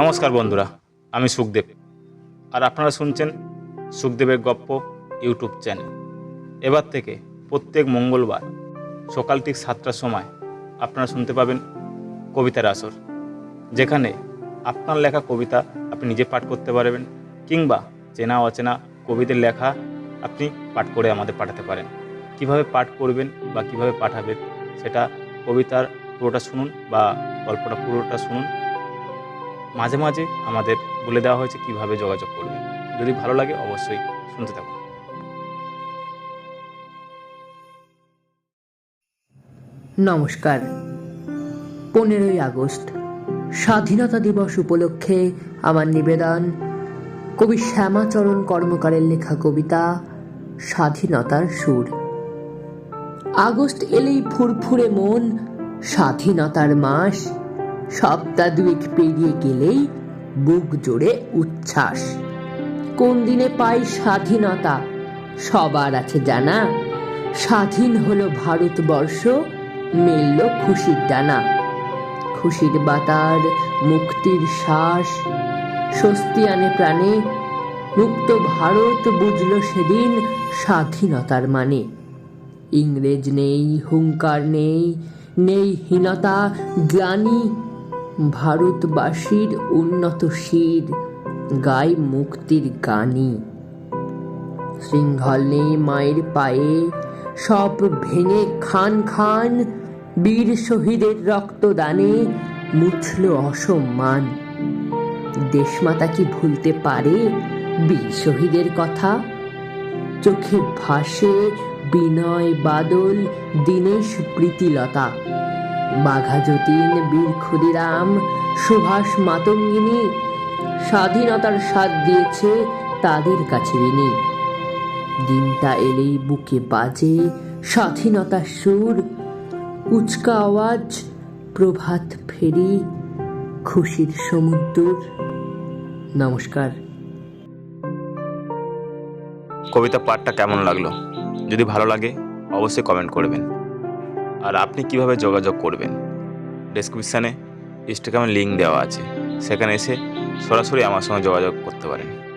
নমস্কার বন্ধুরা, আমি সুখদেব। আর আপনারা শুনছেন সুখদেবের গপ্প ইউটিউব চ্যানেল। এবার থেকে প্রত্যেক মঙ্গলবার সকাল ঠিক সাতটার সময় আপনারা শুনতে পাবেন কবিতার আসর, যেখানে আপনার লেখা কবিতা আপনি নিজে পাঠ করতে পারবেন, কিংবা চেনা অচেনা কবিদের লেখা আপনি পাঠ করে আমাদের পাঠাতে পারেন। কীভাবে পাঠ করবেন বা কীভাবে পাঠাবেন, সেটা কবিতার পুরোটা শুনুন বা গল্পটা পুরোটা শুনুন। মাঝে মাঝে আমাদের বলে দেওয়া হয়েছে কীভাবে যোগাযোগ করবে। যদি ভালো লাগে অবশ্যই শুনতে থাকুন। নমস্কার। পনেরোই আগস্ট, স্বাধীনতা দিবস উপলক্ষে আমার নিবেদন কবি শ্যামাচরণ কর্মকারের লেখা কবিতা, স্বাধীনতার সুর। আগস্ট এলেই ফুরফুরে মন, স্বাধীনতার মাস। সপ্তাহ দুয়েক পেরিয়ে গেলেই বুক জোড়ে উচ্ছ্বাস। কোন দিনে পাই স্বাধীনতা? সবার আছে জানা। স্বাধীন হলো ভারতবর্ষ, মেলল খুশির ডানা। খুশির বাতার, মুক্তির শ্বাস, স্বস্তি আনে প্রাণে। মুক্ত ভারত বুঝল সেদিন স্বাধীনতার মানে। ইংরেজ নেই, হুঙ্কার নেই নেই হীনতা গ্লানি ভারতবাসীর উন্নত শির গায় মুক্তির গানী নেই মায়ের পায়ে, সব ভেঙে খান খান বীর শহীদের রক্তদানে মুছল অসম্মান। দেশমাতা কি ভুলতে পারে বীর শহীদের কথা? চোখে ভাসে বিনয় বাদল, দীনেশ প্রীতিলতা। বাঘা যতীন, বীর ক্ষুদিরাম, সুভাষ মাতঙ্গিনী, স্বাধীনতার স্বাদ দিয়েছে তাদের কাছে ঋণী। দিনটা এলেই বুকে বাজে স্বাধীনতার সুর, উচকা আওয়াজ, প্রভাত ফেরি, খুশির সমুদ্র। নমস্কার। কবিতা পাঠটা কেমন লাগল? যদি ভালো লাগে, অবশ্যই কমেন্ট করবেন। আর আপনি কীভাবে যোগাযোগ করবেন? ডেসক্রিপশানে ইনস্টাগ্রামের লিঙ্ক দেওয়া আছে। সেখানে এসে সরাসরি আমার সঙ্গে যোগাযোগ করতে পারেন।